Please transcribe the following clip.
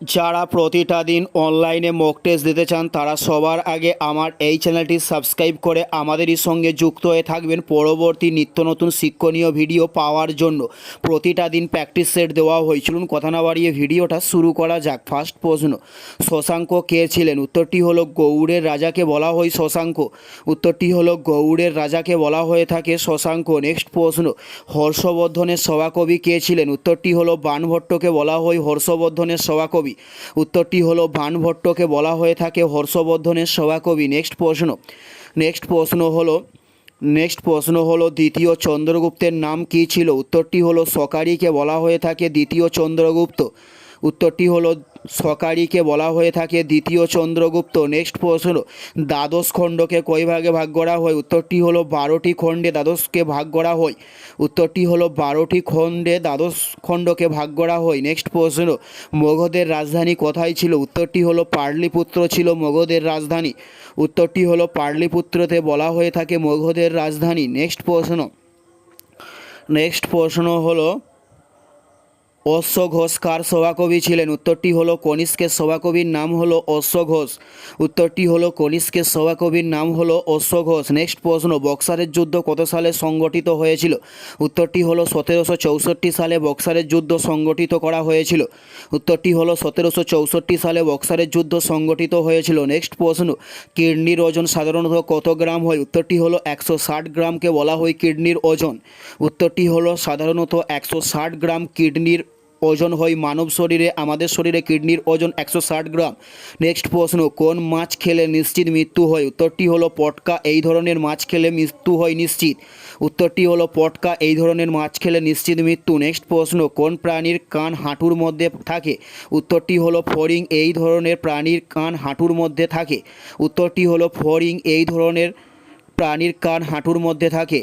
যারা প্রতিটা দিন অনলাইনে মক টেস্ট দিতে চান, তারা সবার আগে আমার এই চ্যানেলটি সাবস্ক্রাইব করে আমাদেরই সঙ্গে যুক্ত হয়ে থাকবেন পরবর্তী নিত্য নতুন শিক্ষণীয় ভিডিও পাওয়ার জন্য। প্রতিটা দিন প্র্যাকটিস সেট দেওয়া হয়। চলুন কথা না বাড়িয়ে ভিডিওটা শুরু করা যাক। ফার্স্ট প্রশ্ন, শশাঙ্ক কে ছিলেন? উত্তরটি হলো গৌড়ের রাজাকে বলা হয় শশাঙ্ক। উত্তরটি হলো গৌড়ের রাজাকে বলা হয়ে থাকে শশাঙ্ক। নেক্সট প্রশ্ন, হর্ষবর্ধনের সভাকবি কে ছিলেন? উত্তরটি হলো বাণভট্টকে বলা হয় হর্ষবর্ধনের সভাকবি। উত্তরটি হলো ভানভট্টকে বলা হয়ে থাকে হর্ষবর্ধনের সভাকবি নেক্সট প্রশ্ন। নেক্সট প্রশ্ন হলো, নেক্সট প্রশ্ন হলো, দ্বিতীয় চন্দ্রগুপ্তের নাম কী ছিল? উত্তরটি হলো, সকারিকে বলা হয়ে থাকে দ্বিতীয় চন্দ্রগুপ্ত। উত্তরটি হলো সকারিকে বলা হয়ে থাকে দ্বিতীয় চন্দ্রগুপ্ত। নেক্সট প্রশ্ন দ্বাদশ খণ্ডকে কয় ভাগে ভাগ করা হয়? উত্তরটি হলো, বারোটি খণ্ডে দ্বাদশকে ভাগ করা হয়। উত্তরটি হলো, বারোটি খণ্ডে দ্বাদশ খণ্ডকে ভাগ করা হয়। নেক্সট প্রশ্ন মগধের রাজধানী কোথায় ছিল? উত্তরটি হলো পাটলিপুত্র ছিল মগধের রাজধানী। উত্তরটি হলো পাটলিপুত্রতে বলা হয়ে থাকে মগধের রাজধানী। নেক্সট প্রশ্ন। নেক্সট প্রশ্ন হলো অশ্ব ঘোষ কার সভাকবি ছিলেন? উত্তরটি হলো কনিষ্কের সভাকবির নাম হলো অশ্ব ঘোষ উত্তরটি হলো কনিষ্কের সভাকবির নাম হলো অশ্ব ঘোষ নেক্সট প্রশ্ন, বক্সারের যুদ্ধ কত সালে সংগঠিত হয়েছিল? উত্তরটি হলো সতেরোশো চৌষট্টি সালে বক্সারের যুদ্ধ সংগঠিত করা হয়েছিল। উত্তরটি হলো সতেরোশো চৌষট্টি সালে বক্সারের যুদ্ধ সংগঠিত হয়েছিল। নেক্সট প্রশ্ন, কিডনির ওজন সাধারণত কত গ্রাম হয়? উত্তরটি হলো একশো ষাট গ্রামকে বলা হয় কিডনির ওজন। উত্তরটি হলো সাধারণত একশো ষাট গ্রাম কিডনির ওজন হয় মানব শরীরে, আমাদের শরীরে কিডনির ওজন একশো ষাট গ্রাম। নেক্সট প্রশ্ন, কোন মাছ খেলে নিশ্চিত মৃত্যু হয়? উত্তরটি হলো পটকা, এই ধরনের মাছ খেলে মৃত্যু হয় নিশ্চিত। উত্তরটি হলো পটকা, এই ধরনের মাছ খেলে নিশ্চিত মৃত্যু। নেক্সট প্রশ্ন, কোন প্রাণীর কান হাঁটুর মধ্যে থাকে? উত্তরটি হলো ফরিং এই ধরনের প্রাণীর কান হাঁটুর মধ্যে থাকে। উত্তরটি হলো ফরিং এই ধরনের প্রাণীর কান হাঁটুর মধ্যে থাকে।